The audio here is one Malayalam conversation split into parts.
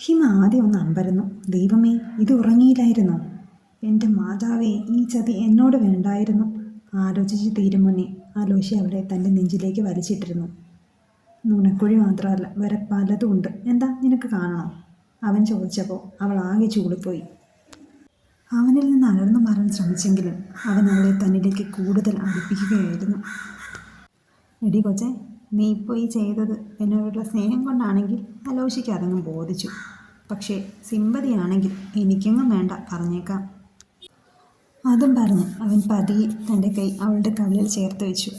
ഹിമ ആദ്യം ഒന്ന് അമ്പരന്നു. ദൈവമേ ഇത് ഉറങ്ങിയില്ലായിരുന്നോ? എന്റെ മാതാവേ ഈ ചതി എന്നോട് വേണ്ടായിരുന്നു. ആലോചിച്ച് തീരും മുന്നേ ആലോചി അവളെ തന്റെ നെഞ്ചിലേക്ക് വലിച്ചിട്ടിരുന്നു. നുണക്കുഴി മാത്രമല്ല വരെ പലതും ഉണ്ട്. എന്താ നിനക്ക് കാണണോ? അവൻ ചോദിച്ചപ്പോൾ അവൾ ആകെ ചൂടിപ്പോയി അവനിൽ നിന്ന് അലർന്നു മാറാൻ ശ്രമിച്ചെങ്കിലും അവൻ അവളെ തന്നിലേക്ക് കൂടുതൽ അടുപ്പിക്കുകയായിരുന്നു. എടി കൊച്ചെ നീ ഇപ്പോൾ ഈ ചെയ്തത് എന്നോടുള്ള സ്നേഹം കൊണ്ടാണെങ്കിൽ അലോഷിക്ക് അതങ്ങ് ബോധിച്ചു. പക്ഷേ സിമ്പതിയാണെങ്കിൽ എനിക്കെങ്ങും വേണ്ട പറഞ്ഞേക്കാം. അതും പറഞ്ഞ് അവൻ പതിയെ തന്റെ കൈ അവളുടെ കവിളിൽ ചേർത്ത് വെച്ചു.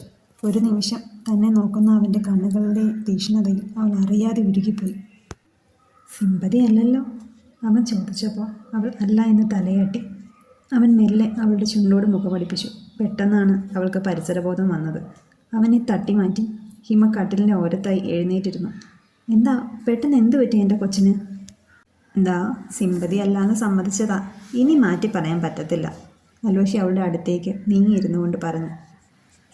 ഒരു നിമിഷം തന്നെ നോക്കുന്ന അവന്റെ കണ്ണുകളുടെ തീക്ഷ്ണതയിൽ അവൾ അറിയാതെ ഉരുകിപ്പോയി. സിമ്പതിയല്ലല്ലോ? അവൻ ചോദിച്ചപ്പോൾ അവൾ അല്ല എന്ന് തലയാട്ടി. അവൻ മെല്ലെ അവളുടെ ചുണ്ടോട് മുഖപടിപ്പിച്ചു പെട്ടെന്നാണ് അവൾക്ക് പരിസരബോധം വന്നത്. അവനെ തട്ടി മാറ്റി ഹിമ കട്ടിലിന്റെ ഓരത്തായി എഴുന്നേറ്റിരുന്നു. എന്താ പെട്ടെന്ന് എന്ത് പറ്റി എന്റെ കൊച്ചിന്? എന്താ സിമ്പതി അല്ലാന്ന് സമ്മതിച്ചതാ. ഇനി മാറ്റി പറയാൻ പറ്റത്തില്ല അലോഷി അവളുടെ അടുത്തേക്ക് നീങ്ങിയിരുന്നു കൊണ്ട് പറഞ്ഞു.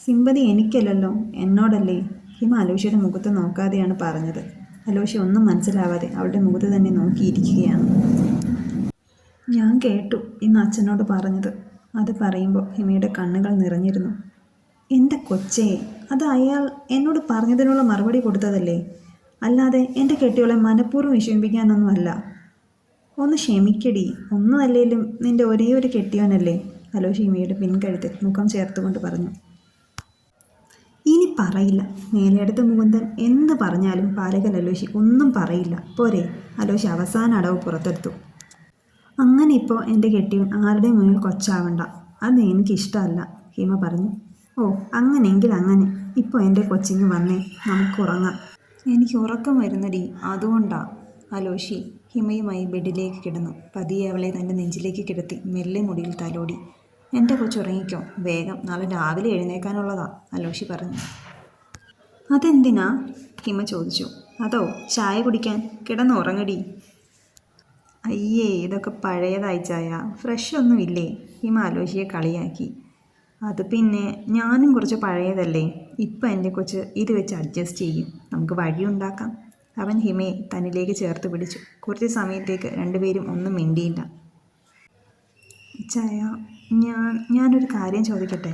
സിമ്പതി എനിക്കല്ലല്ലോ എന്നോടല്ലേ? ഹിമ അലോഷിയുടെ മുഖത്ത് നോക്കാതെയാണ് പറഞ്ഞത്. അലോഷി ഒന്നും മനസ്സിലാവാതെ അവളുടെ മുഖത്ത് തന്നെ നോക്കിയിരിക്കുകയാണ്. ഞാൻ കേട്ടു ഇന്ന് അച്ഛനോട് പറഞ്ഞത്. അത് പറയുമ്പോൾ ഹിമയുടെ കണ്ണുകൾ നിറഞ്ഞിരുന്നു. എന്റെ കൊച്ചേ അത് അയാൾ എന്നോട് പറഞ്ഞതിനുള്ള മറുപടി കൊടുത്തതല്ലേ? അല്ലാതെ എന്റെ കെട്ടിയോളെ മനഃപൂർവം വിഷമിപ്പിക്കാനൊന്നുമല്ല. ഒന്ന് ക്ഷമിക്കടി. ഒന്നുമല്ലേലും നിന്റെ ഒരേ ഒരു കെട്ടിയോനല്ലേ? ഹലോ ഹിമയുടെ പിൻകഴുത്തിൽ മുഖം ചേർത്തുകൊണ്ട് പറഞ്ഞു. ഇനി പറയില്ല. മേലെടുത്ത മുകുന്ദൻ എന്ത് പറഞ്ഞാലും പാലകൻ അലോഷി ഒന്നും പറയില്ല. പോരെ അലോഷി അവസാന അടവ് പുറത്തെടുത്തു. അങ്ങനെ ഇപ്പോൾ എന്റെ കെട്ടിയോൻ ആരുടെ മുന്നിൽ കൊച്ചാവണ്ട? അത് എനിക്കിഷ്ടമല്ല ഹിമ പറഞ്ഞു. ഓ അങ്ങനെയെങ്കിൽ അങ്ങനെ. ഇപ്പോൾ എന്റെ കൊച്ചിങ് വന്നേ. നമുക്ക് ഉറങ്ങാം. എനിക്ക് ഉറക്കം വരുന്നടി. അതുകൊണ്ടാ. അലോഷി ഹിമയുമായി ബെഡിലേക്ക് കിടന്നു. പതിയെ അവളെ തന്റെ നെഞ്ചിലേക്ക് കിടത്തി മെല്ലെ മുടിയിൽ തലോടി. എന്റെ കൊച്ചുറങ്ങിക്കോ വേഗം. നാളെ രാവിലെ എഴുന്നേക്കാനുള്ളതാ അലോഷി പറഞ്ഞു. അതെന്തിനാ? ഹിമ ചോദിച്ചു. അതോ ചായ കുടിക്കാൻ? കിടന്ന് ഉറങ്ങടി. അയ്യേ ഇതൊക്കെ പഴയതായി ചായ. ഫ്രഷ് ഒന്നും ഇല്ലേ ഹിമ അലോഷിയെ കളിയാക്കി. അത് പിന്നെ ഞാനും കുറച്ച് പഴയതല്ലേ. ഇപ്പം എന്റെ കൊച്ച് ഇത് വെച്ച് അഡ്ജസ്റ്റ് ചെയ്യും. നമുക്ക് വഴിയുണ്ടാക്കാം അവൻ ഹിമയെ തന്നിലേക്ക് ചേർത്ത് പിടിച്ചു. കുറച്ച് സമയത്തേക്ക് രണ്ടുപേരും ഒന്നും മിണ്ടിയില്ല. ചായ ഞാൻ ഞാനൊരു കാര്യം ചോദിക്കട്ടെ?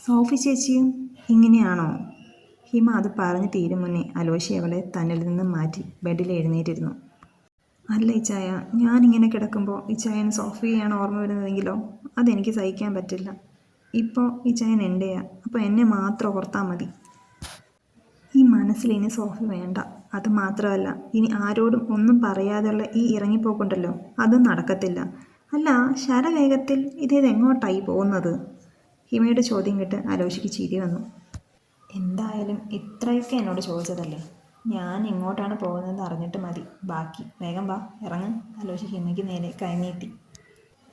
സോഫി ചേച്ചിയും ഇങ്ങനെയാണോ? ഹിമ അത് പറഞ്ഞ് തീരും മുന്നേ അലോഷി അവളെ തന്നിൽ നിന്ന് മാറ്റി ബെഡിൽ എഴുന്നേറ്റിരുന്നു. അല്ല ഇച്ചായ ഞാനിങ്ങനെ കിടക്കുമ്പോൾ ഇച്ചായന് സോഫിയാണ് ഓർമ്മ വരുന്നതെങ്കിലോ? അതെനിക്ക് സഹിക്കാൻ പറ്റില്ല. ഇപ്പോൾ ഈ ഇച്ചായൻ എന്റെയാണ് അപ്പോൾ എന്നെ മാത്രം ഓർത്താൽ മതി. ഈ മനസ്സിൽ ഇനി സോഫി വേണ്ട. അത് മാത്രമല്ല ഇനി ആരോടും ഒന്നും പറയാതെയുള്ള ഈ ഇറങ്ങിപ്പോക്കുണ്ടല്ലോ അതും നടക്കത്തില്ല. അല്ല ശരവേഗത്തിൽ ഇതേത് എങ്ങോട്ടായി പോകുന്നത്? ഹിമയുടെ ചോദ്യം കേട്ട് ആലോചിക്ക് ചിരി വന്നു. എന്തായാലും ഇത്രയൊക്കെ എന്നോട് ചോദിച്ചതല്ലേ? ഞാൻ എങ്ങോട്ടാണ് പോകുന്നതെന്ന് അറിഞ്ഞിട്ട് മതി. ബാക്കി വേഗം വാ ഇറങ്ങ്. ആലോചിക്ക് ഹിമയ്ക്ക് നേരെ കൈനീട്ടി.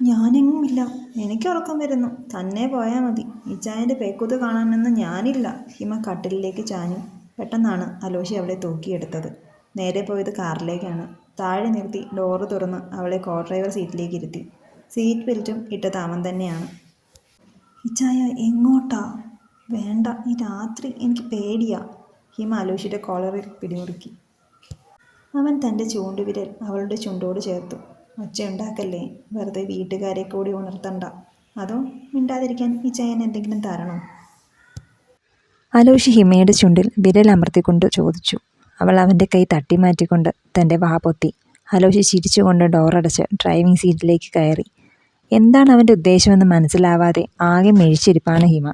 ഞാനെങ്ങുമില്ല. എനിക്ക് ഉറക്കം വരുന്നു. തന്നെ പോയാൽ മതി. ഇച്ചായന്റെ പേക്കൂത്ത് കാണാനൊന്നും ഞാനില്ല. ഹിമ കട്ടിലിലേക്ക് ചാഞ്ഞു. പെട്ടെന്നാണ് അലോഷി അവളെ തൂക്കിയെടുത്തത്. നേരെ പോയത് കാറിലേക്കാണ്. താഴെ നിർത്തി ഡോറ് തുറന്ന് അവളെ കോ ഡ്രൈവർ സീറ്റിലേക്ക് ഇരുത്തി. സീറ്റ് ബെൽറ്റും ഇട്ട താമൻ തന്നെയാണ്. ഇച്ചായ എങ്ങോട്ടാ? വേണ്ട. ഈ രാത്രി എനിക്ക് പേടിയാ. ഹിമ അലോഷിയുടെ കോളറിൽ പിടിമുറുക്കി. അവൻ തന്റെ ചൂണ്ടുവിരൽ അവളുടെ ചുണ്ടോട് ചേർത്തു. ഒച്ചയുണ്ടാക്കല്ലേ? വെറുതെ വീട്ടുകാരെ കൂടി ഉണർത്തണ്ട. അതോ മിണ്ടാതിരിക്കാൻ ഈ ചയൻ എന്തെങ്കിലും തരണോ? അലോഷി ഹിമയുടെ ചുണ്ടിൽ വിരൽ അമർത്തിക്കൊണ്ട് ചോദിച്ചു. അവൾ അവന്റെ കൈ തട്ടി മാറ്റിക്കൊണ്ട് തന്റെ വാ പൊത്തി. അലോഷി ചിരിച്ചുകൊണ്ട് ഡോറടച്ച് ഡ്രൈവിംഗ് സീറ്റിലേക്ക് കയറി. എന്താണ് അവന്റെ ഉദ്ദേശമെന്ന് മനസ്സിലാവാതെ ആകെ മെഴിച്ചിരിപ്പാണ് ഹിമ.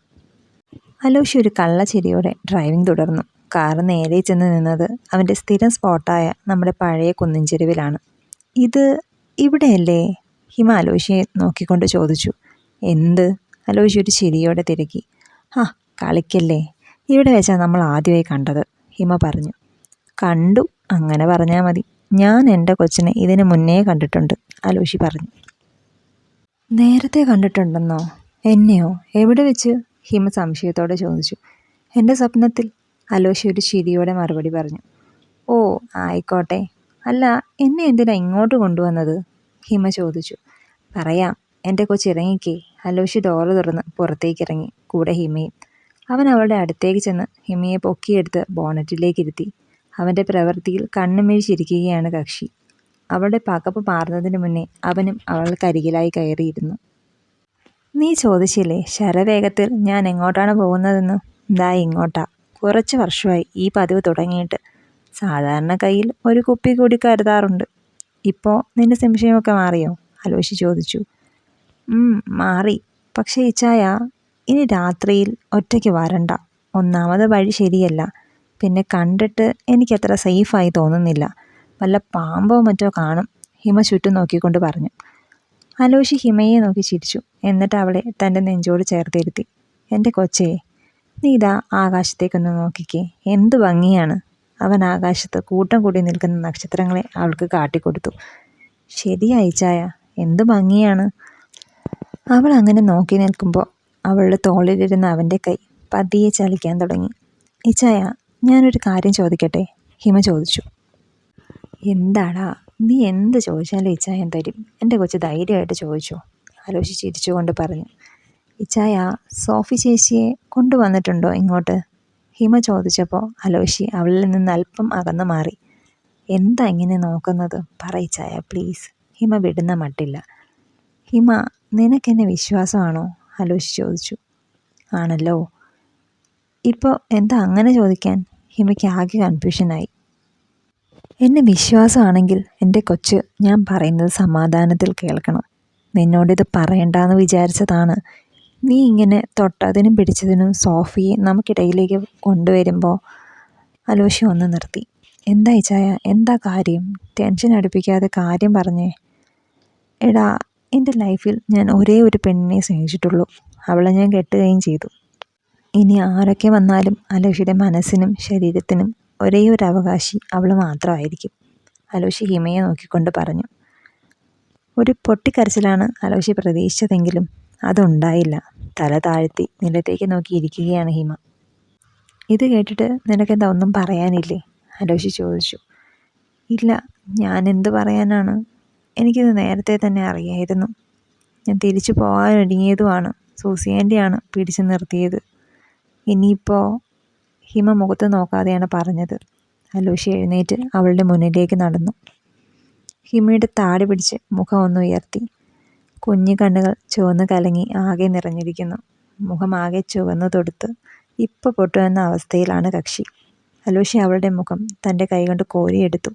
അലോഷി ഒരു കള്ളച്ചിരിയോടെ ഡ്രൈവിംഗ് തുടർന്നു. കാർ നേരെ ചെന്ന് നിന്നത് അവന്റെ സ്ഥിരം സ്പോട്ടായ നമ്മുടെ പഴയ കുന്നിൻചെരുവിലാണ് ഇത് ഇവിടെയല്ലേ? ഹിമ അലോഷിയെ നോക്കിക്കൊണ്ട് ചോദിച്ചു. എന്ത്? അലോഷി ഒരു ചിരിയോടെ തിരക്കി. ആ കളിക്കല്ലേ. ഇവിടെ വെച്ചാണ് നമ്മൾ ആദ്യമായി കണ്ടത് ഹിമ പറഞ്ഞു. കണ്ടു അങ്ങനെ പറഞ്ഞാൽ മതി. ഞാൻ എന്റെ കൊച്ചിനെ ഇതിനു മുന്നേ കണ്ടിട്ടുണ്ട് അലോഷി പറഞ്ഞു. നേരത്തെ കണ്ടിട്ടുണ്ടെന്നോ? എന്നെയോ? എവിടെ വെച്ച്? ഹിമ സംശയത്തോടെ ചോദിച്ചു. എന്റെ സ്വപ്നത്തിൽ അലോഷി ഒരു ചിരിയോടെ മറുപടി പറഞ്ഞു. ഓ ആയിക്കോട്ടെ. അല്ല എന്നെ എന്തിനാ ഇങ്ങോട്ട് കൊണ്ടുവന്നത്? ഹിമ ചോദിച്ചു. പറയാം എന്റെ കൊച്ചിറങ്ങിക്കേ അലോഷി ഡോറ് തുറന്ന് പുറത്തേക്ക് ഇറങ്ങി കൂടെ ഹിമയും. അവൻ അവളുടെ അടുത്തേക്ക് ചെന്ന് ഹിമയെ പൊക്കിയെടുത്ത് ബോണറ്റിലേക്ക് ഇരുത്തി അവന്റെ പ്രവൃത്തിയിൽ കണ്ണുമിഴിച്ചിരിക്കുകയാണ് കക്ഷി. അവളുടെ പകപ്പ് മാറുന്നതിന് മുന്നേ അവനും അവൾക്കരികിലായി കയറിയിരുന്നു. നീ ചോദിച്ചില്ലേ ശരവേഗത്തിൽ ഞാൻ എങ്ങോട്ടാണ് പോകുന്നതെന്ന്? ദാ ഇങ്ങോട്ടാ. കുറച്ച് വർഷമായി ഈ പതിവ് തുടങ്ങിയിട്ട്. സാധാരണ കയ്യിൽ ഒരു കുപ്പി കൂടി കരുതാറുണ്ട്. ഇപ്പോൾ നിന്റെ സംശയമൊക്കെ മാറിയോ? അലോഷി ചോദിച്ചു. "ഉം, മാറി. പക്ഷേ ഇച്ചായ ഇനി രാത്രിയിൽ ഒറ്റയ്ക്ക് വരണ്ട. ഒന്നാമത് വഴി ശരിയല്ല. പിന്നെ കണ്ടിട്ട് എനിക്കത്ര സേഫായി തോന്നുന്നില്ല. വല്ല പാമ്പോ മറ്റോ കാണും. ഹിമ ചുറ്റും നോക്കിക്കൊണ്ട് പറഞ്ഞു. അലോഷി ഹിമയെ നോക്കി ചിരിച്ചു. എന്നിട്ട് അവളെ തന്റെ നെഞ്ചോട് ചേർത്തിരുത്തി. എന്റെ കൊച്ചേ നീ ഇതാ ആകാശത്തേക്കൊന്ന് നോക്കിക്കേ. എന്ത് ഭംഗിയാണ്! അവൻ ആകാശത്ത് കൂട്ടം കൂടി നിൽക്കുന്ന നക്ഷത്രങ്ങളെ അവൾക്ക് കാട്ടിക്കൊടുത്തു. ശരിയായി ചായ. എന്ത് ഭംഗിയാണ്. അവൾ അങ്ങനെ നോക്കി നിൽക്കുമ്പോൾ അവളുടെ തോളിലിരുന്ന അവന്റെ കൈ പതിയെ ചലിക്കാൻ തുടങ്ങി. ഇച്ചായ ഞാനൊരു കാര്യം ചോദിക്കട്ടെ? ഹിമ ചോദിച്ചു. എന്താടാ നീ എന്ത് ചോദിച്ചാലും ഇച്ചായൻ തരും? എന്റെ കൊച്ച് ധൈര്യമായിട്ട് ചോദിച്ചു. ആലോചിച്ച് ചിരിച്ചുകൊണ്ട് പറഞ്ഞു. ഇച്ചായ സോഫി ചേച്ചിയെ കൊണ്ടുവന്നിട്ടുണ്ടോ ഇങ്ങോട്ട്? ഹിമ ചോദിച്ചപ്പോൾ അലോഷി അവളിൽ നിന്ന് അല്പം അകന്നു മാറി. എന്താ ഇങ്ങനെ നോക്കുന്നത്? പറയിച്ചായ പ്ലീസ് ഹിമ വിടുന്ന മട്ടില്ല. ഹിമ നിനക്കെന്നെ വിശ്വാസമാണോ? അലോഷി ചോദിച്ചു. ആണല്ലോ. ഇപ്പോൾ എന്താ അങ്ങനെ ചോദിക്കാൻ? ഹിമയ്ക്ക് ആകെ കൺഫ്യൂഷനായി എന്നെ വിശ്വാസമാണെങ്കിൽ എന്റെ കൊച്ച് ഞാൻ പറയുന്നത് സമാധാനത്തിൽ കേൾക്കണം. നിന്നോടിത് പറയണ്ടെന്ന് വിചാരിച്ചതാണ്. നീ ഇങ്ങനെ തൊട്ടതിനും പിടിച്ചതിനും സോഫിയെ നമുക്കിടയിലേക്ക് കൊണ്ടുവരുമ്പോൾ അലോഷി ഒന്ന് നിർത്തി. എന്താ ഇച്ചായ? എന്താ കാര്യം? ടെൻഷൻ അടുപ്പിക്കാതെ കാര്യം പറഞ്ഞേ. എടാ എന്റെ ലൈഫിൽ ഞാൻ ഒരേ ഒരു പെണ്ണിനെ സ്നേഹിച്ചിട്ടുള്ളൂ. അവളെ ഞാൻ കെട്ടുകയും ചെയ്തു. ഇനി ആരൊക്കെ വന്നാലും അലോഷിയുടെ മനസ്സിനും ശരീരത്തിനും ഒരേ ഒരു അവകാശി അവൾ മാത്രമായിരിക്കും. അലോഷി ഹിമയെ നോക്കിക്കൊണ്ട് പറഞ്ഞു. ഒരു പൊട്ടിക്കരച്ചിലാണ് അലോഷി പ്രതീക്ഷിച്ചതെങ്കിലും അതുണ്ടായില്ല. തല താഴ്ത്തി നിലത്തേക്ക് നോക്കി ഇരിക്കുകയാണ് ഹിമ. ഇത് കേട്ടിട്ട് നിനക്കെന്താ ഒന്നും പറയാനില്ലേ? അലോഷി ചോദിച്ചു. ഇല്ല ഞാൻ എന്ത് പറയാനാണ്? എനിക്കിത് നേരത്തെ തന്നെ അറിയായിരുന്നു. ഞാൻ തിരിച്ചു പോകാനൊടുങ്ങിയതുമാണ് സൂസിയാന്റെയാണ് പിടിച്ചു നിർത്തിയത്. ഇനിയിപ്പോൾ ഹിമ മുഖത്ത് നോക്കാതെയാണ് പറഞ്ഞത്. അലോഷി എഴുന്നേറ്റ് അവളുടെ മുന്നിലേക്ക് നടന്നു. ഹിമയുടെ താടി പിടിച്ച് മുഖം ഒന്ന് ഉയർത്തി. കുഞ്ഞു കണ്ണുകൾ ചുവന്നു കലങ്ങി ആകെ നിറഞ്ഞിരിക്കുന്നു. മുഖം ആകെ ചുവന്നു തൊടുത്ത് ഇപ്പോൾ പൊട്ടുമെന്ന അവസ്ഥയിലാണ് കക്ഷി. അലോഷി അവളുടെ മുഖം തന്റെ കൈകൊണ്ട് കോരിയെടുത്തു.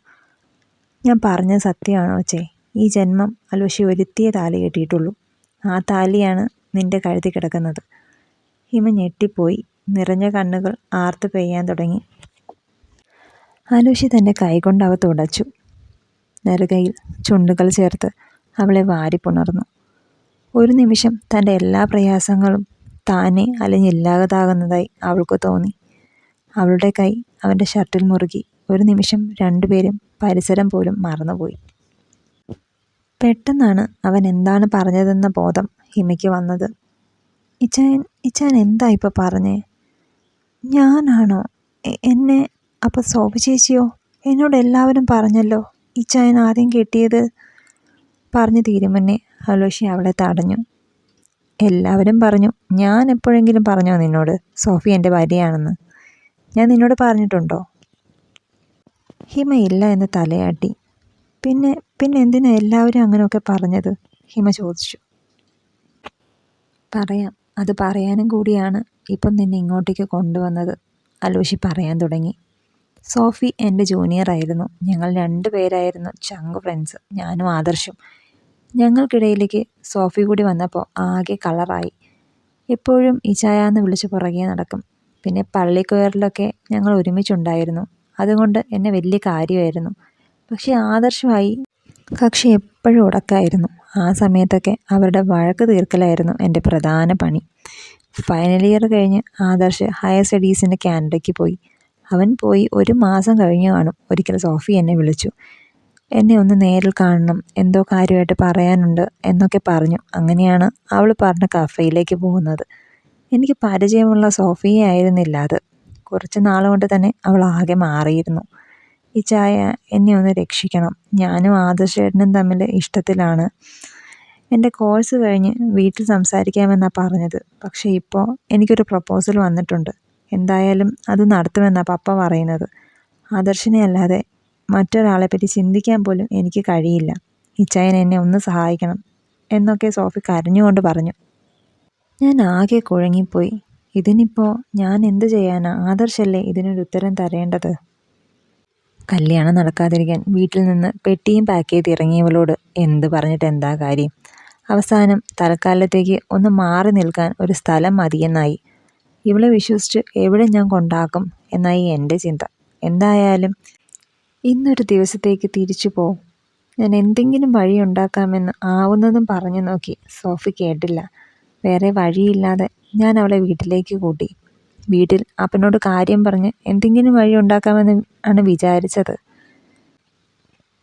ഞാൻ പറഞ്ഞത് സത്യമാണോ ചേ? ഈ ജന്മം അലോഷി ഒരുത്തിയ താലി കെട്ടിയിട്ടുള്ളൂ. ആ താലിയാണ് നിന്റെ കഴുതി കിടക്കുന്നത്. ഹിമ ഞെട്ടിപ്പോയി. നിറഞ്ഞ കണ്ണുകൾ ആർത്ത് പെയ്യാൻ തുടങ്ങി. അലോഷി തന്റെ കൈകൊണ്ട് അവ തുടച്ചു. നെറുകയിൽ ചുണ്ടുകൾ ചേർത്ത് അവളെ വാരിപ്പുണർന്നു. ഒരു നിമിഷം തന്റെ എല്ലാ പ്രയാസങ്ങളും താനെ അലിഞ്ഞില്ലാതാകുന്നതായി അവൾക്ക് തോന്നി. അവളുടെ കൈ അവന്റെ ഷർട്ടിൽ മുറുകി. ഒരു നിമിഷം രണ്ടുപേരും പരിസരം പോലും മറന്നുപോയി. പെട്ടെന്നാണ് അവൻ എന്താണ് പറഞ്ഞതെന്ന ബോധം ഹിമയ്ക്ക് വന്നത്. ഇച്ചാൻ ഇച്ചാൻ എന്താ ഇപ്പോൾ പറഞ്ഞേ? ഞാനാണോ? എന്നെ അപ്പോൾ സോഭ ചേച്ചിയോ എന്നോട് എല്ലാവരും പറഞ്ഞല്ലോ ഇച്ചായൻ ആദ്യം കെട്ടിയത് പറഞ്ഞു തീരുമുന്നേ ഹലോഷി അവളെ തടഞ്ഞു. എല്ലാവരും പറഞ്ഞു ഞാൻ എപ്പോഴെങ്കിലും പറഞ്ഞോ നിന്നോട്? സോഫി എന്റെ ഭാര്യയാണെന്ന്. ഞാൻ നിന്നോട് പറഞ്ഞിട്ടുണ്ടോ? ഹിമ ഇല്ല എന്ന് തലയാട്ടി. പിന്നെ പിന്നെ എന്തിനാ എല്ലാവരും അങ്ങനെയൊക്കെ പറഞ്ഞത്? ഹിമ ചോദിച്ചു. പറയാം അത് പറയാനും കൂടിയാണ് ഇപ്പം നിന്നെ ഇങ്ങോട്ടേക്ക് കൊണ്ടുവന്നത് അലോഷി പറയാൻ തുടങ്ങി. സോഫി എന്റെ ജൂനിയർ ആയിരുന്നു ഞങ്ങൾ രണ്ട് പേരായിരുന്നു ചങ്ക് ഫ്രണ്ട്സ്. ഞാനും ആദർശും. ഞങ്ങൾക്കിടയിലേക്ക് സോഫി കൂടി വന്നപ്പോൾ ആകെ കളറായി. എപ്പോഴും ഇച്ചായാന്ന് വിളിച്ച് പുറകെ നടക്കും. പിന്നെ പള്ളിക്കൊയറിലൊക്കെ ഞങ്ങൾ ഒരുമിച്ചുണ്ടായിരുന്നു. അതുകൊണ്ട് എന്നെ വലിയ കാര്യമായിരുന്നു. പക്ഷേ ആദർശമായി കക്ഷി എപ്പോഴും ഉടക്കായിരുന്നു ആ സമയത്തൊക്കെ അവരുടെ വഴക്ക് തീർക്കലായിരുന്നു എന്റെ പ്രധാന പണി. ഫൈനൽ ഇയർ കഴിഞ്ഞ് ആദർശ് ഹയർ സ്റ്റഡീസിന്റെ കാനഡയ്ക്ക് പോയി. അവൻ പോയി ഒരു മാസം കഴിഞ്ഞു കാണും. ഒരിക്കൽ സോഫി എന്നെ വിളിച്ചു. എന്നെ ഒന്ന് നേരിൽ കാണണം എന്തോ കാര്യമായിട്ട് പറയാനുണ്ട് എന്നൊക്കെ പറഞ്ഞു. അങ്ങനെയാണ് അവൾ പറഞ്ഞ കഫയിലേക്ക് പോകുന്നത്. എനിക്ക് പരിചയമുള്ള സോഫിയെ ആയിരുന്നില്ല അത്. കുറച്ച് നാളുകൊണ്ട് കൊണ്ട് തന്നെ അവൾ ആകെ മാറിയിരുന്നു. ഈ ചായ എന്നെ ഒന്ന് രക്ഷിക്കണം. ഞാനും ആദർശേട്ടനും തമ്മിൽ ഇഷ്ടത്തിലാണ്. എന്റെ കോഴ്സ് കഴിഞ്ഞ് വീട്ടിൽ സംസാരിക്കാമെന്നാണ് പറഞ്ഞത്. പക്ഷേ ഇപ്പോൾ എനിക്കൊരു പ്രപ്പോസൽ വന്നിട്ടുണ്ട്. എന്തായാലും അത് നടത്തുമെന്നാണ് പപ്പ പറയുന്നത്. ആദർശിനെ അല്ലാതെ മറ്റൊരാളെപ്പറ്റി ചിന്തിക്കാൻ പോലും എനിക്ക് കഴിയില്ല. ഇച്ചായൻ എന്നെ ഒന്ന് സഹായിക്കണം എന്നൊക്കെ സോഫി കരഞ്ഞുകൊണ്ട് പറഞ്ഞു. ഞാൻ ആകെ കുഴങ്ങിപ്പോയി. ഇതിനിപ്പോൾ ഞാൻ എന്ത് ചെയ്യാനാ? ആദർശല്ലേ ഇതിനൊരു ഉത്തരം തരേണ്ടത്? കല്യാണം നടക്കാതിരിക്കാൻ വീട്ടിൽ നിന്ന് പെട്ടിയും പാക്ക് ചെയ്ത് ഇറങ്ങിയവളോട് എന്ത് പറഞ്ഞിട്ട് എന്താ കാര്യം? അവസാനം തൽക്കാലത്തേക്ക് ഒന്ന് മാറി നിൽക്കാൻ ഒരു സ്ഥലം മതിയെന്നായി. ഇവളെ വിശ്വസിച്ച് എവിടെ ഞാൻ കൊണ്ടാക്കും എന്നായി എന്റെ ചിന്ത. എന്തായാലും ഇന്നൊരു ദിവസത്തേക്ക് തിരിച്ചു പോവും ഞാൻ എന്തെങ്കിലും വഴി ഉണ്ടാക്കാമെന്ന് ആവുന്നതും പറഞ്ഞു നോക്കി. സോഫി കേട്ടില്ല. വേറെ വഴിയില്ലാതെ ഞാൻ അവളെ വീട്ടിലേക്ക് കൂട്ടി. വീട്ടിൽ അപ്പനോട് കാര്യം പറഞ്ഞ് എന്തെങ്കിലും വഴി ഉണ്ടാക്കാമെന്ന് ആണ് വിചാരിച്ചത്.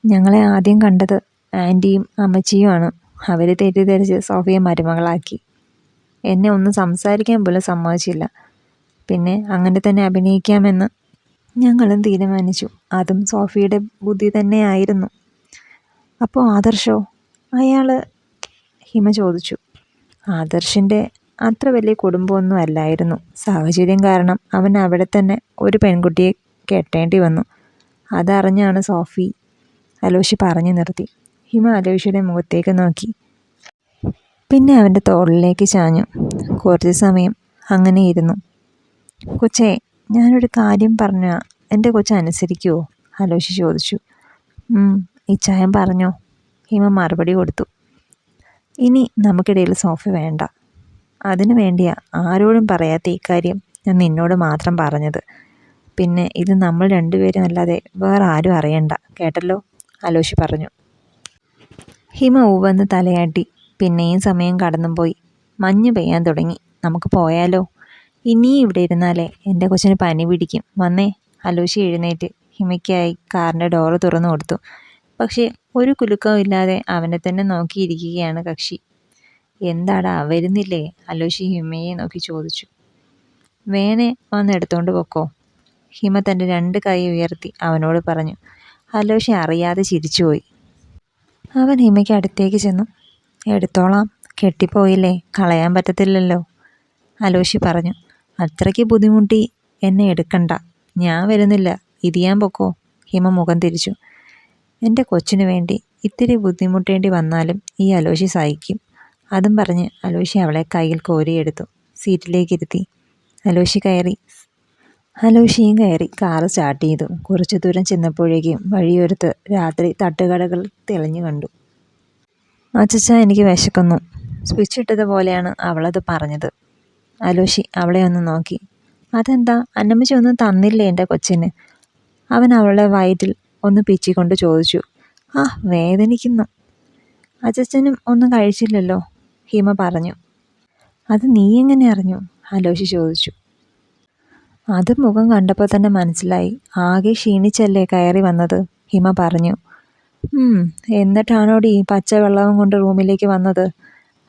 ഞങ്ങളെ ആദ്യം കണ്ടത് ആന്റിയും അമ്മച്ചിയുമാണ്. അവർ തെറ്റിദ്ധരിച്ച് സോഫിയെ മരുമകളാക്കി. എന്നെ ഒന്നും സംസാരിക്കാൻ പോലും സമ്മതിച്ചില്ല. പിന്നെ അങ്ങനെ തന്നെ അഭിനയിക്കാമെന്ന് ഞങ്ങളും തീരുമാനിച്ചു. അതും സോഫിയുടെ ബുദ്ധി തന്നെയായിരുന്നു. അപ്പോൾ ആദർശോ? അയാൾ ഹിമ ചോദിച്ചു. ആദർശിന്റെ അത്ര വലിയ കുടുംബമൊന്നും അല്ലായിരുന്നു. സാഹചര്യം കാരണം അവൻ അവിടെ തന്നെ ഒരു പെൺകുട്ടിയെ കെട്ടേണ്ടി വന്നു. അതറിഞ്ഞാണ് സോഫി അലോഷി പറഞ്ഞു നിർത്തി. ഹിമ അലോഷിയുടെ മുഖത്തേക്ക് നോക്കി. പിന്നെ അവന്റെ തോളിലേക്ക് ചാഞ്ഞു. കുറച്ച് സമയം അങ്ങനെ ഇരുന്നു കൊച്ചേ ഞാനൊരു കാര്യം പറഞ്ഞ എന്റെ കൊച്ചു അനുസരിക്കുമോ ആലോചിച്ച് ചോദിച്ചു. ഈ ഇച്ചായൻ പറഞ്ഞോ? ഹിമ മറുപടി കൊടുത്തു. ഇനി നമുക്കിടയിൽ സോഫ വേണ്ട. അതിനു വേണ്ടിയാ ആരോടും പറയാത്ത ഇക്കാര്യം ഞാൻ നിന്നോട് മാത്രം പറഞ്ഞത്. പിന്നെ ഇത് നമ്മൾ രണ്ടുപേരും അല്ലാതെ വേറെ ആരും അറിയണ്ട കേട്ടല്ലോ? ആലോചിച്ച് പറഞ്ഞു. ഹിമ ഊവന്ന് തലയാട്ടി പിന്നെയും സമയം കടന്നുപോയി. മഞ്ഞ് പെയ്യാൻ തുടങ്ങി. നമുക്ക് പോയാലോ? ഇനിയും ഇവിടെ ഇരുന്നാലേ എന്റെ കൊച്ചിന് പനി പിടിക്കും. വന്നേ. അലോഷി എഴുന്നേറ്റ്. ഹിമയ്ക്കായി കാറിന്റെ ഡോറ് തുറന്നു കൊടുത്തു. പക്ഷേ ഒരു കുലുക്കവും ഇല്ലാതെ അവനെ തന്നെ നോക്കിയിരിക്കുകയാണ് കക്ഷി. എന്താടാ വരുന്നില്ലേ? അലോഷി ഹിമയെ നോക്കി ചോദിച്ചു. വേണേ വന്ന് എടുത്തോണ്ട് പൊക്കോ. ഹിമ തന്റെ രണ്ട് കൈ ഉയർത്തി അവനോട് പറഞ്ഞു. അലോഷി അറിയാതെ ചിരിച്ചുപോയി. അവൻ ഹിമയ്ക്ക് അടുത്തേക്ക് ചെന്നു. എടുത്തോളാം. കെട്ടിപ്പോയില്ലേ? കളയാൻ പറ്റത്തില്ലല്ലോ. അലോഷി പറഞ്ഞു. അത്രയ്ക്ക് ബുദ്ധിമുട്ടി എന്നെ എടുക്കണ്ട. ഞാൻ വരുന്നില്ല. ഇതിയാൻ പൊക്കോ? ഹിമ മുഖം തിരിച്ചു. എന്റെ കൊച്ചിനു വേണ്ടി ഇത്തിരി ബുദ്ധിമുട്ടേണ്ടി വന്നാലും ഈ അലോഷി സഹിക്കും. അതും പറഞ്ഞ് അലോഷി അവളെ കയ്യിൽ കോരിയെടുത്തു. സീറ്റിലേക്ക് ഇരുത്തി അലോഷി കയറി. അലോഷിയും കയറി കാറ് സ്റ്റാർട്ട് ചെയ്തു. കുറച്ചു ദൂരം ചെന്നപ്പോഴേക്കും വഴിയൊരുത്ത് രാത്രി തട്ടുകടകൾ തെളിഞ്ഞു കണ്ടു. അച്ചച്ച എനിക്ക് വിശക്കുന്നു. സ്വിച്ച് ഇട്ടതുപോലെയാണ് അവളത് പറഞ്ഞത്. അലോഷി അവളെ ഒന്ന് നോക്കി. അതെന്താ? അന്നമ്മച്ചി ഒന്നും തന്നില്ലേ എന്റെ കൊച്ചിന്? അവൻ അവളുടെ വയറ്റിൽ ഒന്ന് പിച്ചിക്കൊണ്ട് ചോദിച്ചു. ആ വേദനിക്കുന്നു. അച്ചച്ചനും ഒന്നും കഴിച്ചില്ലല്ലോ? ഹിമ പറഞ്ഞു. അത് നീ എങ്ങനെ അറിഞ്ഞു? അലോഷി ചോദിച്ചു. അത് മുഖം കണ്ടപ്പോൾ തന്നെ മനസ്സിലായി. ആകെ ക്ഷീണിച്ചല്ലേ കയറി വന്നത്? ഹിമ പറഞ്ഞു. "ഉം, എന്നിട്ടാണോടി പച്ചവെള്ളവും കൊണ്ട് റൂമിലേക്ക് വന്നത്?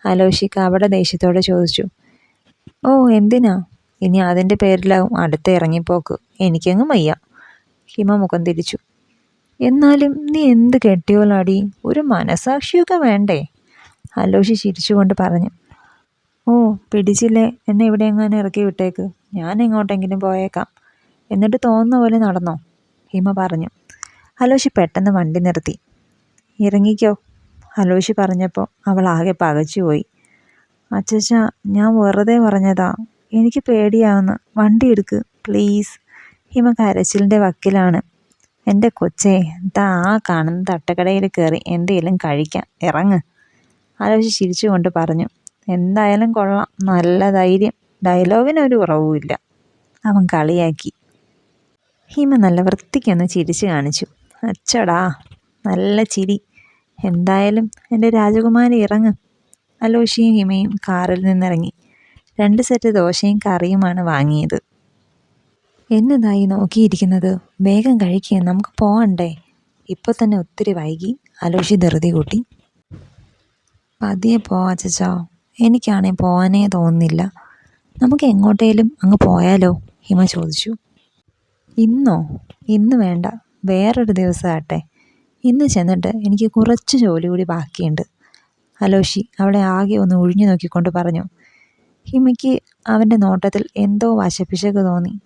അലോഷിക്ക് അവിടെ ദേഷ്യത്തോടെ ചോദിച്ചു. ഓ എന്തിനാ? ഇനി അതിന്റെ പേരിലാവും അടുത്ത ഇറങ്ങിപ്പോക്ക്. എനിക്കങ്ങ് വയ്യ. ഹിമ മുഖം തിരിച്ചു. എന്നാലും നീ എന്ത് കെട്ടിയോളാടി ഒരു മനസാക്ഷിയൊക്കെ വേണ്ടേ? അലോഷി ചിരിച്ചുകൊണ്ട് പറഞ്ഞു. ഓ പിടിച്ചില്ലേ? എന്നെ ഇവിടെ എങ്ങാനും ഇറക്കി വിട്ടേക്ക്. ഞാൻ എങ്ങോട്ടെങ്കിലും പോയേക്കാം. എന്നിട്ട് തോന്നുന്ന പോലെ നടന്നോ? ഹിമ പറഞ്ഞു. അലോഷി പെട്ടെന്ന് വണ്ടി നിർത്തി. ഇറങ്ങിക്കോ. അലോഷി പറഞ്ഞപ്പോൾ അവൾ ആകെ പകച്ചുപോയി. അച്ചച്ച ഞാൻ വെറുതെ പറഞ്ഞതാ. എനിക്ക് പേടിയാവുന്ന. വണ്ടി എടുക്ക് പ്ലീസ് ഹിമ കരച്ചിലിന്റെ വക്കിലാണ്. എന്റെ കൊച്ചേ ദാ ആ കാണുന്ന തട്ടക്കടയിൽ കയറി എന്തെങ്കിലും കഴിക്കാം. ഇറങ്ങ്. ആലോചിച്ച് ചിരിച്ചുകൊണ്ട് പറഞ്ഞു. എന്തായാലും കൊള്ളാം. നല്ല ധൈര്യം. ഡയലോഗിനൊരു കുറവുമില്ല അവൻ കളിയാക്കി. ഹിമ നല്ല വൃത്തിക്കൊന്ന് ചിരിച്ചു കാണിച്ചു. അച്ചടാ നല്ല ചിരി. എന്തായാലും എന്റെ രാജകുമാരി ഇറങ്ങ്. അലോഷിയും ഹിമയും കാറിൽ നിന്നിറങ്ങി. രണ്ട് സെറ്റ് ദോശയും കറിയുമാണ് വാങ്ങിയത്. എന്നതായി നോക്കിയിരിക്കുന്നത്? വേഗം കഴിക്കുക നമുക്ക് പോകണ്ടേ ഇപ്പോൾ തന്നെ ഒത്തിരി വൈകി. അലോഷി ധൃതി കൂട്ടി. പതിയെ പോവാ ചച്ചാ എനിക്കാണെങ്കിൽ പോകാനേ തോന്നുന്നില്ല. നമുക്ക് എങ്ങോട്ടേലും അങ്ങ് പോയാലോ? ഹിമ ചോദിച്ചു. ഇന്നോ? ഇന്ന് വേണ്ട. വേറൊരു ദിവസമാട്ടെ ഇന്ന് ചെന്നിട്ട് എനിക്ക് കുറച്ച് ജോലി കൂടി ബാക്കിയുണ്ട്. അലോഷി അവളെ ആകെ ഒന്ന് ഒഴിഞ്ഞു നോക്കിക്കൊണ്ട് പറഞ്ഞു ഹിമയ്ക്ക് അവന്റെ നോട്ടത്തിൽ എന്തോ വശപ്പിശക്ക് തോന്നി.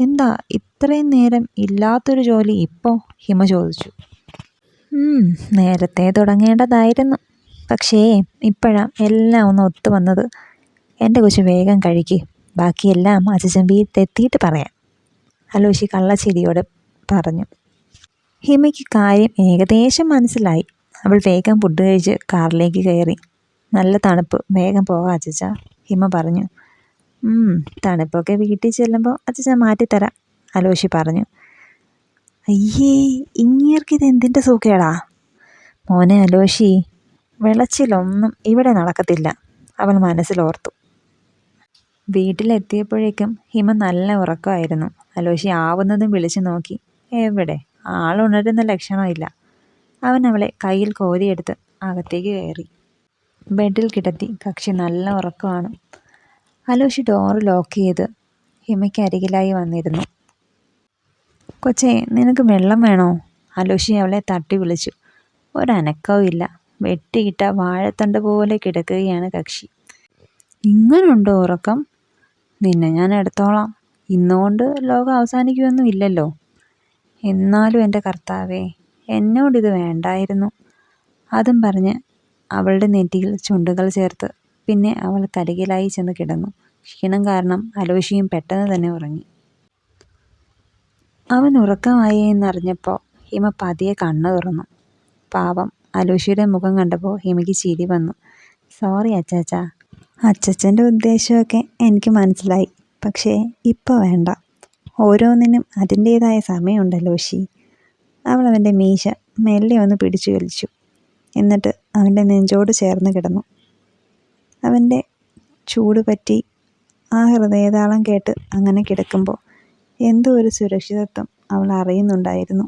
എന്താ ഇത്രയും നേരം ഇല്ലാത്തൊരു ജോലി ഇപ്പോൾ ഹിമ ചോദിച്ചു. "ഉം, നേരത്തെ തുടങ്ങേണ്ടതായിരുന്നു. പക്ഷേ ഇപ്പോഴാണ് എല്ലാം ഒന്ന് ഒത്തു വന്നത്. എന്റെ കൊച്ചു വേഗം കഴിക്ക്. ബാക്കിയെല്ലാം അച്ഛൻ വീട്ടിലെത്തിയിട്ട് പറയാം അലോഷി കള്ളച്ചിരിയോടെ പറഞ്ഞു. ഹിമയ്ക്ക് കാര്യം ഏകദേശം മനസ്സിലായി. അവൾ വേഗം ഫുഡ് കഴിച്ച് കാറിലേക്ക് കയറി. നല്ല തണുപ്പ്. വേഗം പോകാം അച്ചച്ച ഹിമ പറഞ്ഞു. "ഉം, തണുപ്പൊക്കെ വീട്ടിൽ ചെല്ലുമ്പോൾ അച്ചച്ച മാറ്റിത്തരാം അലോഷി പറഞ്ഞു. അയ്യേ ഇങ്ങേർക്കിത് എന്തിന്റെ സുഖേടാ മോനെ അലോഷി വിളച്ചിലൊന്നും ഇവിടെ നടക്കത്തില്ല അവൾ മനസ്സിലോർത്തു. വീട്ടിലെത്തിയപ്പോഴേക്കും ഹിമ നല്ല ഉറക്കമായിരുന്നു. അലോഷി ആവുന്നതും വിളിച്ചു നോക്കി. എവിടെ? ആളുണരുന്ന ലക്ഷണമില്ല. അവൻ അവളെ കയ്യിൽ കോരിയെടുത്ത് അകത്തേക്ക് കയറി. ബെഡിൽ കിടത്തി കക്ഷി നല്ല ഉറക്കമാണ്. അലോഷി ഡോറ് ലോക്ക് ചെയ്ത് ഹിമയ്ക്ക് അരികിലായി വന്നിരുന്നു. കൊച്ചേ നിനക്ക് വെള്ളം വേണോ? അലോഷി അവളെ തട്ടി വിളിച്ചു. ഒരനക്കവും ഇല്ല. വെട്ടിയിട്ട വാഴത്തണ്ട് പോലെ കിടക്കുകയാണ് കക്ഷി. ഇങ്ങനുണ്ടോ ഉറക്കം? നിന്നെ ഞാൻ എടുത്തോളാം. ഇന്നുകൊണ്ട് ലോകം അവസാനിക്കുമെന്നും ഇല്ലല്ലോ. എന്നാലും എന്റെ കർത്താവേ എന്നോടിത് വേണ്ടായിരുന്നു. അതും പറഞ്ഞ് അവളുടെ നെറ്റിയിൽ ചുണ്ടുകൾ ചേർത്ത് പിന്നെ അവൾ കരികിലായി ചെന്ന് കിടന്നു. ക്ഷീണം കാരണം അലോഷിയും പെട്ടെന്ന് തന്നെ ഉറങ്ങി. അവൻ ഉറക്കമായി എന്നറിഞ്ഞപ്പോൾ ഹിമ പതിയെ കണ്ണു തുറന്നു. പാവം അലോഷിയുടെ മുഖം കണ്ടപ്പോൾ ഹിമയ്ക്ക് ചിരി വന്നു. സോറി അച്ചാച്ച. അച്ചച്ചന്റെ ഉദ്ദേശമൊക്കെ എനിക്ക് മനസ്സിലായി. പക്ഷേ ഇപ്പോൾ വേണ്ട. ഓരോന്നിനും അതിന്റേതായ സമയമുണ്ടല്ലോ ഷി അവൾ അവന്റെ മീശ മെല്ലെ ഒന്ന് പിടിച്ചു വലിച്ചു. എന്നിട്ട് അവന്റെ നെഞ്ചോട് ചേർന്ന് കിടന്നു. അവന്റെ ചൂട് പറ്റി ആ ഹൃദയതാളം കേട്ട് അങ്ങനെ കിടക്കുമ്പോൾ എന്തോ ഒരു സുരക്ഷിതത്വം അവൾ അറിയുന്നുണ്ടായിരുന്നു.